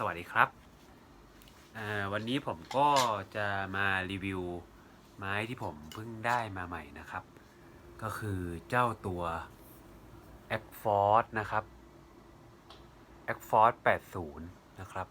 สวัสดีครับวันนี้ผมก็จะมารีวิวไม้ที่ผมเพิ่งได้มาใหม่นะครับ ก็คือเจ้าตัว a c f o r d นะครับ a c f o r d 80 นะครับ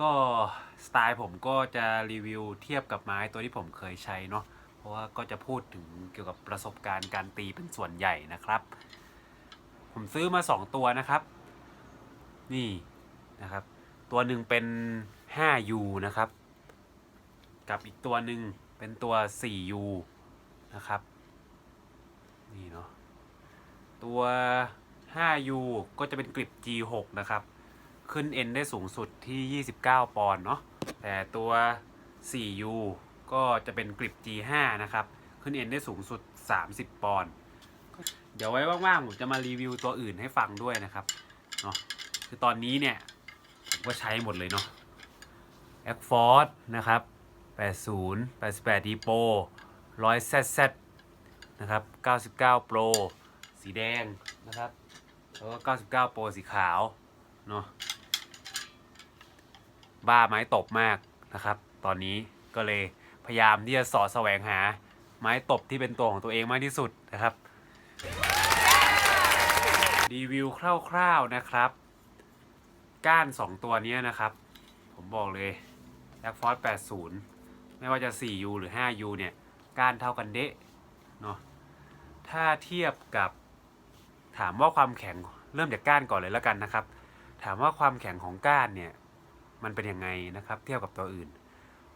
ก็สไตล์ผมก็จะรีวิวเทียบกับไม้ตัวที่ผมเคยใช้เนาะเพราะว่าก็จะพูดถึงเกี่ยวกับประสบการณ์การตีเป็นส่วนใหญ่นะครับ ผมซื้อมา 2 ตัวนะครับ นี่ นะครับ ตัวหนึ่งเป็น 5U นะครับ กับอีกตัวหนึ่งเป็นตัว 4U นะครับนี่เนาะตัว 5U ก็จะเป็นกริป G6 นะครับ ขึ้น N ได้สูงสุดที่ 29 ปอนด์เนาะแต่ตัว 4U ก็จะเป็นกริป G5 นะครับ ขึ้น N ได้สูงสุด 30 ปอนด์เดี๋ยวไว้ว่างๆผมจะมารีวิวตัวอื่นให้ฟังด้วยนะครับเนาะคือตอนนี้เนี่ย ก็ใช้หมดเลยเนาะ a c f o r d นะครับ80 88 d p o 100 ZZ นะครับ99 Pro สีแดงนะครับแล้วก็99 Pro สีขาวเนาะบ้าไม้ตบมากนะครับ ตอนนี้ก็เลยพยายามที่จะสอดแสวงหาไม้ตบที่เป็นตัวของตัวเองมากที่สุดนะครับ รีวิวคร่าวๆนะครับ ก้าน 2 ตัวนี้นะครับ ผมบอกเลย a c f o r d 80 ไม่ว่าจะ 4U หรือ 5U เนี่ย ก้านเท่ากันเดะเนาะถ้าเทียบกับถามว่าความแข็งเริ่มจากก้านก่อนเลยแล้วกันนะครับ ถามว่าความแข็งของก้านเนี่ย มันเป็นยังไงนะครับ เทียบกับตัวอื่น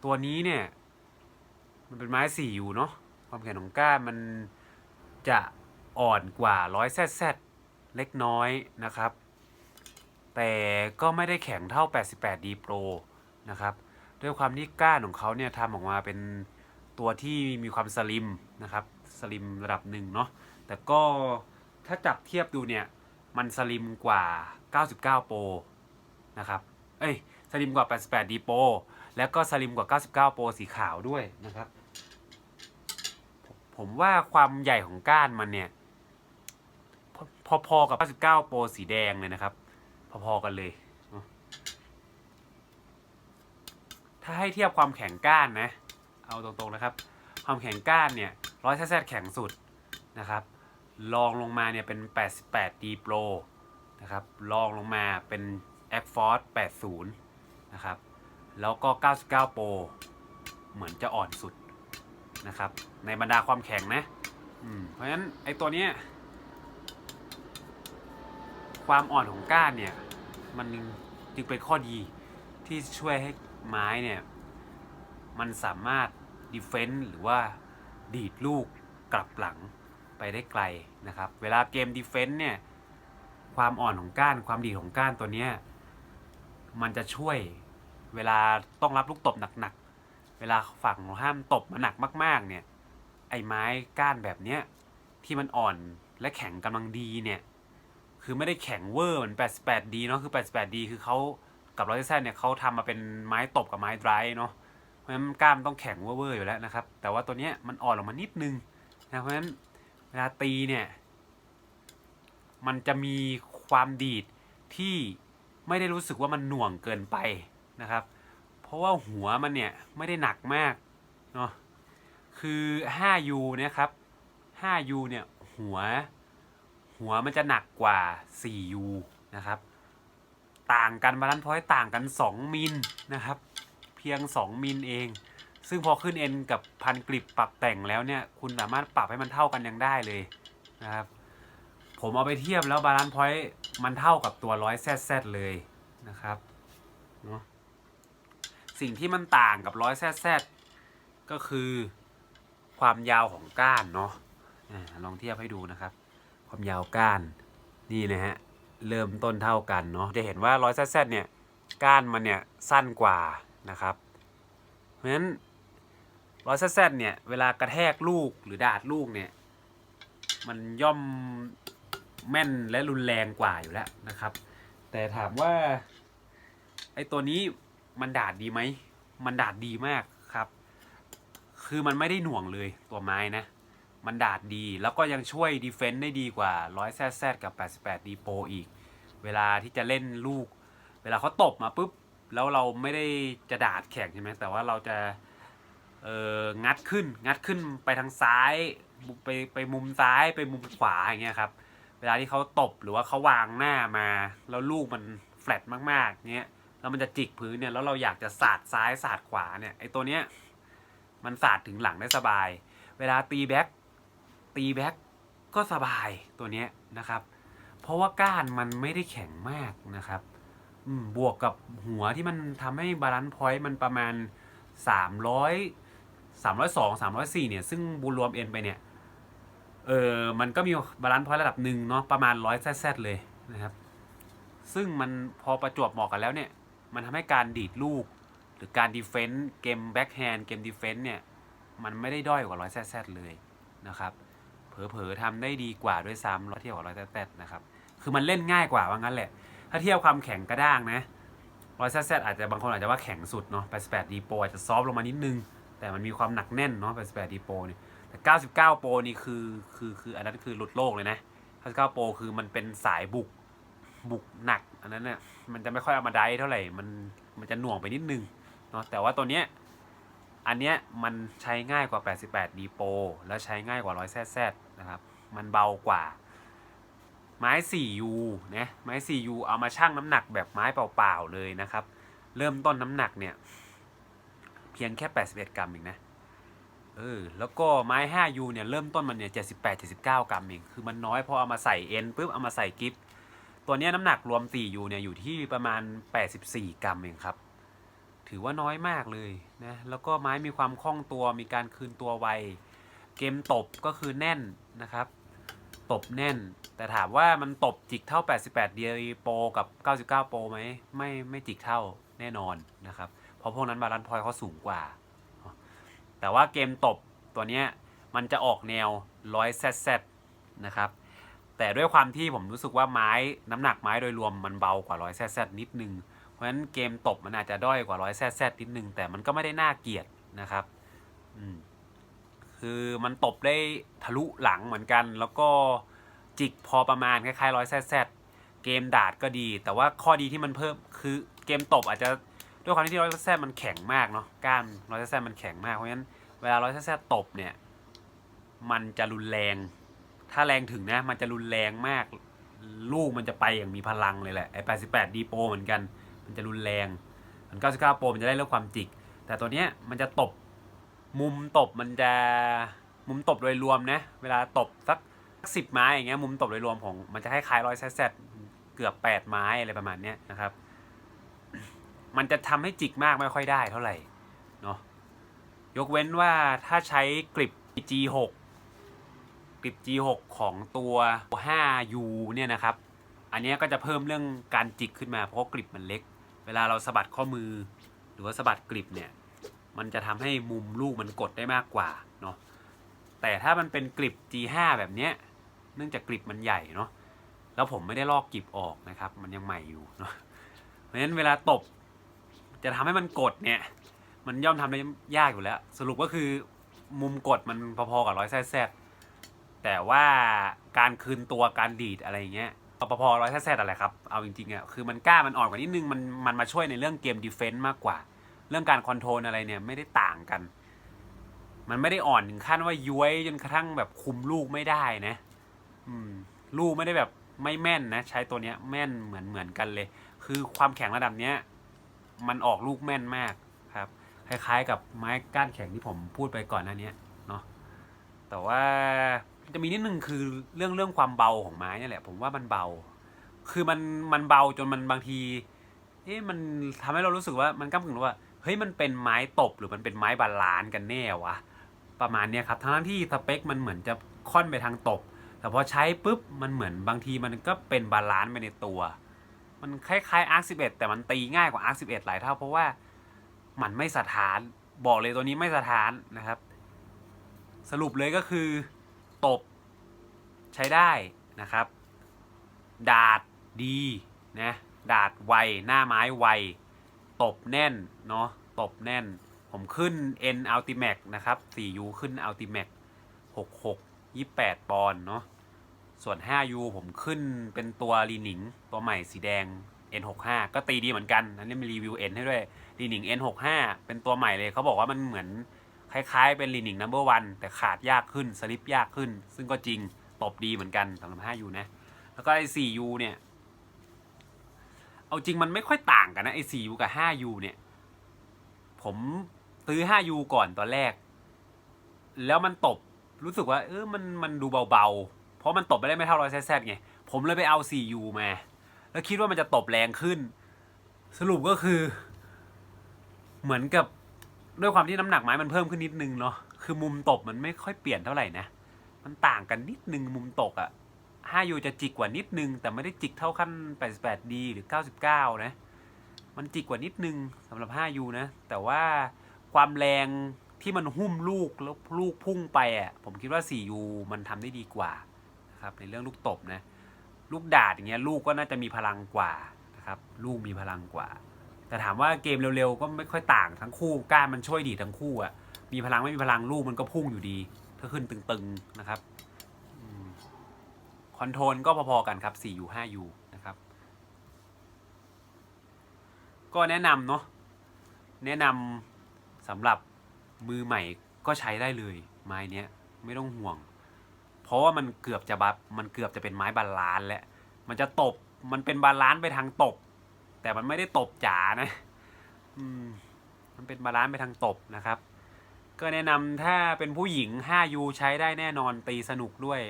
ตัวนี้เนี่ย มันเป็นไม้ 4U เนาะความแข็งของก้านมันจะอ่อนกว่า100 ZZ เล็กน้อยนะครับ แต่ก็ไม่ได้แข็งเท่า 88D Pro นะครับด้วยความที่ก้านของเขาเนี่ยทำออกมาเป็นตัวที่มีความสลิมนะครับสลิมระดับหนึ่งเนาะแต่ก็ถ้าจับเทียบดูเนี่ย มันสลิมกว่า 99 Pro นะครับเอ้ยสลิมกว่า 88D Pro แล้วก็สลิมกว่า 99 Pro สีขาวด้วยนะครับ ผมว่าความใหญ่ของก้านมันเนี่ย พอๆกับ 99 Pro สีแดงเลยนะครับ พอๆกันเลย ถ้าให้เทียบความแข็งก้านนะ เอาตรงๆนะครับ ความแข็งก้านเนี่ยร้อยแซแข็งสุดนะครับลองลงมาเนี่ยเป็น 88D Pro นะครับลองลงมาเป็น a c f o r d 80 นะครับ แล้วก็ 99 Pro เหมือนจะอ่อนสุดนะครับ ในบรรดาความแข็งนะ เพราะฉะนั้นไอตัวเนี้ย ความอ่อนของก้านเนี่ยมันจึงเป็นข้อดีที่ช่วยให้ไม้เนี่ยมันสามารถดีเฟน s ์หรือว่าดีดลูกกลับหลังไปได้ไกลนะครับ เวลาเกมดีเฟน s ์เนี่ยความอ่อนของก้านความดีของก้านตัวเนี้ยมันจะช่วยเวลาต้องรับลูกตบหนักๆ เวลาฝั่งของห้ามตบมาหนักมาก ๆ เนี่ยไอ้ไม้ก้านแบบเนี้ยที่มันอ่อนและแข็งกำลังดีเนี่ย คือไม่ได้แข็งเวอร์เหมือน 88D เนาะคือ 88D คือเขากับร้อยแซนเนี่ยเขาทำมาเป็นไม้ตบกับไม้ไดรฟ์เนาะเพราะฉะนั้นกล้ามต้องแข็งเวอร์อยู่แล้วนะครับ แต่ว่าตัวเนี้ยมันอ่อนลงมานิดนึงนะเพราะฉะนั้นเวลาตีเนี่ยมันจะมีความดีดที่ไม่ได้รู้สึกว่ามันหน่วงเกินไปนะครับ เพราะว่าหัวมันเนี่ยไม่ได้หนักมากเนาะคือ 5U เนี่ยครับ 5U เนี่ยหัว หัวมันจะหนักกว่า 4U นะครับ ต่างกันบาลานซ์พอยต์ต่างกัน 2 มิลนะครับ เพียง 2 มิลเอง ซึ่งพอขึ้น N กับพันกริบปรับแต่งแล้วเนี่ย คุณสามารถปรับให้มันเท่ากันยังได้เลยนะครับ ผมเอาไปเทียบแล้วบาลานซ์พอยต์มันเท่ากับตัว100 ZZ เลยนะครับเนาะสิ่งที่มันต่างกับ100 ZZ ก็คือความยาวของก้านเนาะลองเทียบให้ดูนะครับ ความยาวก้านนี่นะฮะเริ่มต้นเท่ากันเนาะจะเห็นว่าร้อยแซดเนี่ยก้านมันเนี่ยสั้นกว่านะครับ เพราะฉะนั้นร้อยแซดเนี่ยเวลากระแทกลูกหรือดาดลูกเนี่ยมันย่อมแม่นและรุนแรงกว่าอยู่แล้วนะครับ แต่ถามว่าไอตัวนี้มันดาดดีไหม มันดาดดีมากครับ คือมันไม่ได้หน่วงเลยตัวไม้นะ มันดาดดี แล้วก็ยังช่วยดีเฟนต์ได้ดีกว่า100 ZZ กับ 88 D Pro อีก เวลาที่จะเล่นลูก เวลาเขาตบมาปุ๊บ แล้วเราไม่ได้จะดาดแข็งใช่ไหมแต่ว่าเราจะเอองัดขึ้นงัดขึ้นไปทางซ้ายไปไปมุมซ้ายไปมุมขวาอย่างเงี้ยครับ เวลาที่เขาตบหรือว่าเขาวางหน้ามา แล้วลูกมันแฟลตมากๆเนี้ยแล้วมันจะจิกพื้นเนี่ยแล้วเราอยากจะสาดซ้ายสาดขวาเนี่ยไอตัวเนี้ยมันสาดถึงหลังได้สบาย เวลาตีแบ็ก ตีแบ็กก็สบายตัวเนี้ยนะครับ เพราะว่าก้านมันไม่ได้แข็งมากนะครับบวกกับหัวที่มันทำให้บาลานซ์พอยต์มันประมาณ 300 302 304เนี่ย ซึ่งบูรวมเอ็นไปเนี่ย เออมันก็มีบาลานซ์พอยต์ระดับหนึ่งเนาะประมาณ 100แซดเลยนะครับ ซึ่งมันพอประจวบเหมาะกันแล้วเนี่ย มันทำให้การดีดลูก หรือการดีเฟนต์เกมแบ็กแฮนด์เกมดีเฟนต์เนี่ย มันไม่ได้ด้อยกว่าร้อยแซดเลยนะครับ เผลอๆทำได้ดีกว่าด้วยซ้ำร้อยเทียบกับร้อยแซดนะครับ คือมันเล่นง่ายกว่าว่างั้นแหละ ถ้าเทียบความแข็งกระด้างนะร้อยแซดอาจจะบางคนอาจจะว่าแข็งสุดเนาะ88ดีโปอาจจะซอฟลงมานิดนึง แต่มันมีความหนักแน่นเนาะ88ดีโปเนี่ยแต่99โปรนี่คือคือคืออันนั้นคือหลุดโลกเลยนะ99โปรคือมันเป็นสายบุกบุกหนักอันนั้นเนี่ยมันจะไม่ค่อยเอามาได้เท่าไหร่มันมันจะหน่วงไปนิดนึงเนาะแต่ว่าตัวเนี้ยอันเนี้ยมันใช้ง่ายกว่า 88 d Pro แล้วใช้ง่ายกว่า100 ZZ นะครับ มันเบากว่า ไม้ 4U นะไม้ 4U เอามาชั่งน้ำหนักแบบไม้เปล่าๆเลยนะครับ เริ่มต้นน้ำหนักเนี่ย เพียงแค่ 81 กรัมเองนะเออแล้วก็ไม้ 5U เนี่ยเริ่มต้นมันเนี่ย78 79 กรัมเอง คือมันน้อยพอเอามาใส่เอ็นปุ๊บเอามาใส่กิฟตัวนี้น้ำหนักรวม 4U เนี่ยอยู่ที่ประมาณ 84 กรัมเองครับ ถือว่าน้อยมากเลยนะ แล้วก็ไม้มีความคล่องตัวมีการคืนตัวไว เกมตบก็คือแน่น นะครับ ตบแน่น แต่ถามว่ามันตบจิกเท่า 88 d p r o กับ 99 Pro ไหมไม่ไม่จิกเท่าแน่นอนนะครับ เพราะพวกนั้นบาลานซ์พอยต์เขาสูงกว่า แต่ว่าเกมตบตัวเนี้ยมันจะออกแนว100 ZZ นะครับ แต่ด้วยความที่ผมรู้สึกว่าไม้น้ำหนักไม้โดยรวมมันเบากว่า100 ZZ นิดนึง เพราะฉะนั้นเกมตบมันอาจจะด้อยกว่า100 ZZ นิดนึง แต่มันก็ไม่ได้น่าเกียดนะครับ อืม คือมันตบได้ทะลุหลังเหมือนกัน แล้วก็จิกพอประมาณคล้ายๆ100 ZZ เกมดาดก็ดี แต่ว่าข้อดีที่มันเพิ่มคือเกมตบอาจจะด้วยความที่ร้อยแซดมันแข็งมากเนาะก้านร้อยแซดมันแข็งมากเพราะฉะนั้นเวลาร้อยแซดตบเนี่ยมันจะรุนแรง ถ้าแรงถึงนะมันจะรุนแรงมาก ลูกมันจะไปอย่างมีพลังเลยแหละไอ้88ดีโปเหมือนกัน มันจะรุนแรงมัน99โปรมันจะได้เรื่องความจิก แต่ตัวเนี้ยมันจะตบ มุมตบมันจะมุมตบโดยรวมนะเวลาตบสักสิบไม้อย่างเงี้ยมุมตบโดยรวมของมันจะคล้ายๆรอยแซดเกือบ8ไม้อะไรประมาณเนี้ยนะครับ มันจะทำให้จิกมากไม่ค่อยได้เท่าไหร่เนาะยกเว้นว่าถ้าใช้กริบ G6 กริบ G6 ของตัว 5U เนี่ยนะครับ อันนี้ก็จะเพิ่มเรื่องการจิกขึ้นมาเพราะกริบมันเล็ก เวลาเราสะบัดข้อมือ หรือว่าสะบัดกริบเนี่ย มันจะทำให้มุมลูกมันกดได้มากกว่าเนาะแต่ถ้ามันเป็นกริบ G5 แบบเนี้ยเนื่องจากกริบมันใหญ่เนาะแล้วผมไม่ได้ลอกกริบออกนะครับ มันยังใหม่อยู่เนาะเพราะฉะนั้นเวลาตบ จะทำให้มันกดเนี่ย มันย่อมทำได้ยากอยู่แล้ว สรุปก็คือมุมกดมันพอๆกับร้อยแซดแซแต่ว่าการคืนตัวการดีดอะไรอย่างเงี้ยพอๆร้อยแซดแซอะไรครับ เอาจริงๆอะคือมันกล้ามันอ่อนกว่านิดนึงมันมันมาช่วยในเรื่องเกมดีเฟนต์มากกว่า รื่องการคอนโทรลอะไรเนี่ยไม่ได้ต่างกัน มันไม่ได้อ่อนถึงขั้นว่าย้วยจนกระทั่งแบบคุมลูกไม่ได้นะ อืม ลูกไม่ได้แบบไม่แม่นนะ ใช้ตัวเนี้ยแม่นเหมือนเหมือนกันเลย คือความแข็งระดับเนี้ย มันออกลูกแม่นมากครับ คล้ายๆ กับไม้ก้านแข็งที่ผมพูดไปก่อนหน้านี้เนาะแต่ว่าจะมีนิดนึงคือเรื่องเรื่องความเบาของไม้นี่แหละ ผมว่ามันเบา คือมันมันเบาจนมันบางที เอ๊ะมันทำให้เรารู้สึกว่ามันก้ากึ่งว่า เฮ้ยมันเป็นไม้ตบหรือมันเป็นไม้บาลานซ์กันแน่วะประมาณเนี้ยครับทั้งที่สเปคมันเหมือนจะค่อนไปทางตบ แต่พอใช้ปุ๊บมันเหมือนบางทีมันก็เป็นบาลานซ์ไปในตัว มันคล้ายๆ Arc 11 แต่มันตีง่ายกว่า Arc 11 หลายเท่าเพราะว่ามันไม่สถานบอกเลยตัวนี้ไม่สถานนะครับ สรุปเลยก็คือตบใช้ได้นะครับ ดาดดีนะดาดไวหน้าไม้ไว ตบแน่นเนาะตบแน่น ผมขึ้น N Ultimax นะครับ 4U ขึ้น Ultimax 66 28 ปอนด์เนาะส่วน 5U ผมขึ้นเป็นตัวลีหนิง ตัวใหม่สีแดง N65 ก็ตีดีเหมือนกัน อันนี้มีรีวิว N ให้ด้วยลีนิง N65 เป็นตัวใหม่เลยเขาบอกว่ามันเหมือนคล้ายๆ เป็นลีนิง number one แต่ขาดยากขึ้น สลิปยากขึ้น ซึ่งก็จริงตบดีเหมือนกันสำหรับ 5U นะ แล้วก็ไอ้ 4U เนี่ย เอาจริงมันไม่ค่อยต่างกันนะไอ้ 4U กับ 5U เนี่ย ผมซื้อ 5U ก่อนตอนแรก แล้วมันตบรู้สึกว่า เออมันมันดูเบาๆ เพราะมันตบไม่ได้ไม่เท่าร้อยแซดไง ผมเลยไปเอา 4U มา แล้วคิดว่ามันจะตบแรงขึ้น สรุปก็คือ เหมือนกับด้วยความที่น้ำหนักไม้มันเพิ่มขึ้นนิดนึงเนาะคือมุมตบมันไม่ค่อยเปลี่ยนเท่าไหร่นะ มันต่างกันนิดนึงมุมตกอะ 5U จะจิกกว่านิดนึง แต่ไม่ได้จิกเท่าขั้น 88D หรือ 99 นะ มันจิกกว่านิดนึงสำหรับ 5U นะ แต่ว่าความแรงที่มันหุ้มลูกแล้วลูกพุ่งไปอะผมคิดว่า 4U มันทำได้ดีกว่านะครับในเรื่องลูกตบนะ ลูกดาดอย่างเงี้ยลูกก็น่าจะมีพลังกว่านะครับลูกมีพลังกว่า แต่ถามว่าเกมเร็วๆ ก็ไม่ค่อยต่างทั้งคู่ก้านมันช่วยดีทั้งคู่อะมีพลังไม่มีพลังลูกมันก็พุ่งอยู่ดีถ้าขึ้นตึงๆนะครับ คอนโทรลก็พอๆกันครับ 4U 5U นะครับ ก็แนะนำเนาะแนะนำสำหรับมือใหม่ก็ใช้ได้เลยไม้เนี้ยไม่ต้องห่วง เพราะว่ามันเกือบจะบัฟมันเกือบจะเป็นไม้บาลานซ์แล้วมันจะตบมันเป็นบาลานซ์ไปทางตบ แต่มันไม่ได้ตบจ๋านะอืมมันเป็นบาลานซ์ไปทางตบนะครับ ก็แนะนำถ้าเป็นผู้หญิง 5U ใช้ได้แน่นอนตีสนุกด้วย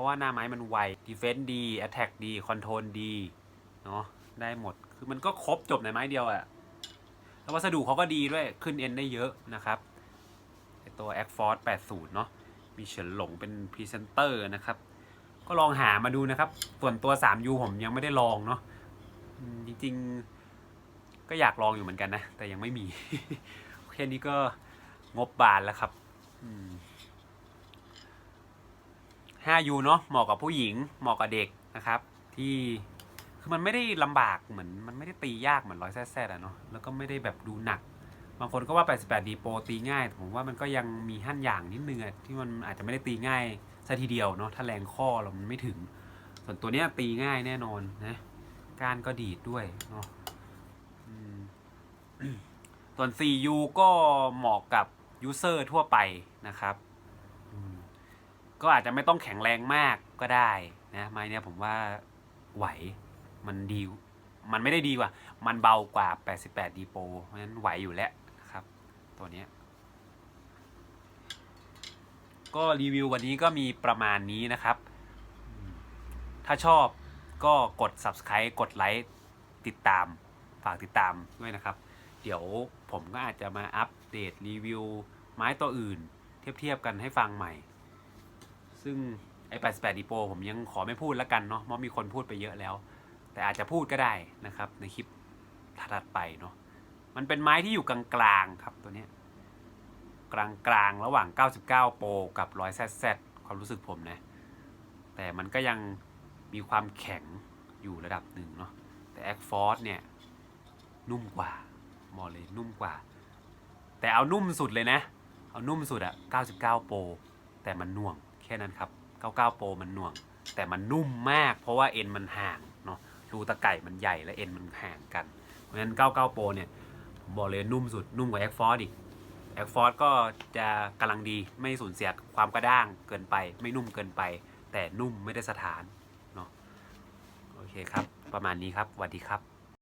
ราะว่าหน้าไม้มันไว defense ดี attack ดี control ดีเนาะได้หมดคือมันก็ครบจบในไม้เดียวอะแล้ววัสดุเขาก็ดีด้วยขึ้นเอ็นได้เยอะนะครับตัว a c f o r c e 80 เนาะมีเฉินหลงเป็นพรีเซนเตอร์นะครับ ก็ลองหามาดูนะครับ ส่วนตัว 3U ผมยังไม่ได้ลองเนาะจริงๆ ก็อยากลองอยู่เหมือนกันนะ แต่ยังไม่มี แค่นี้ก็งบบานแล้วครับ อืม 5U เนาะเหมาะกับผู้หญิงเหมาะกับเด็กนะครับ ที่คือมันไม่ได้ลำบากเหมือนมันไม่ได้ตียากเหมือนร้อยแซดอะเนาะแล้วก็ไม่ได้แบบดูหนัก บางคนก็ว่า 88D Pro ตีง่ายแต่ผมว่ามันก็ยังมีหั่นอย่างนิดนึงอะที่มันอาจจะไม่ได้ตีง่ายซะทีเดียวเนาะถ้าแรงข้อเรามันไม่ถึง ส่วนตัวเนี้ยตีง่ายแน่นอนนะก้านก็ดีดด้วยเนาะส่วน 4U ก็เหมาะกับยูเซอร์ทั่วไปนะครับ ก็อาจจะไม่ต้องแข็งแรงมากก็ได้นะไม้เนี้ยผมว่าไหวมันดี มันไม่ได้ดีกว่า มันเบากว่า 88 ดีโปเพราะฉะนั้นไหวอยู่แล้วนะครับ ตัวนี้ ก็รีวิววันนี้ก็มีประมาณนี้นะครับ ถ้าชอบก็กด subscribe กดไลค์ติดตาม ฝากติดตามด้วยนะครับ เดี๋ยวผมก็อาจจะมาอัปเดตรีวิวไม้ตัวอื่น เทียบๆกันให้ฟังใหม่ ซึ่งไอ้88ดีโปผมยังขอไม่พูดแล้วกันเนาะเพราะมีคนพูดไปเยอะแล้ว แต่อาจจะพูดก็ได้นะครับ ในคลิปถัดไปเนาะมันเป็นไม้ที่อยู่กลางๆครับตัวเนี้ยกลางๆระหว่าง 99 โปรกับ100 ZZ ความรู้สึกผมนะ แต่มันก็ยังมีความแข็งอยู่ระดับหนึ่งเนาะแต่ a c f o r c e เนี่ย นุ่มกว่าบอเลยนุ่มกว่า แต่เอานุ่มสุดเลยนะ เอานุ่มสุดอะ99 โปรแต่มันน่วง ค่นั้นครับ 99 โปรมันหน่วง แต่มันนุ่มมาก เพราะว่าเอ็นมันห่างเนาะรูตะไก่มันใหญ่และเอ็นมันห่างกัน เพราะฉะนั้น 99 โปรเนี่ยผมบอกเลยนุ่มสุดนุ่มกว่า a อ f o r c e อีก a อ f o r c e ก็จะกำลังดีไม่สูญเสียความกระด้างเกินไป ไม่นุ่มเกินไป แต่นุ่มไม่ได้สถานเนาะโอเคครับ ประมาณนี้ครับสวัสดีครับ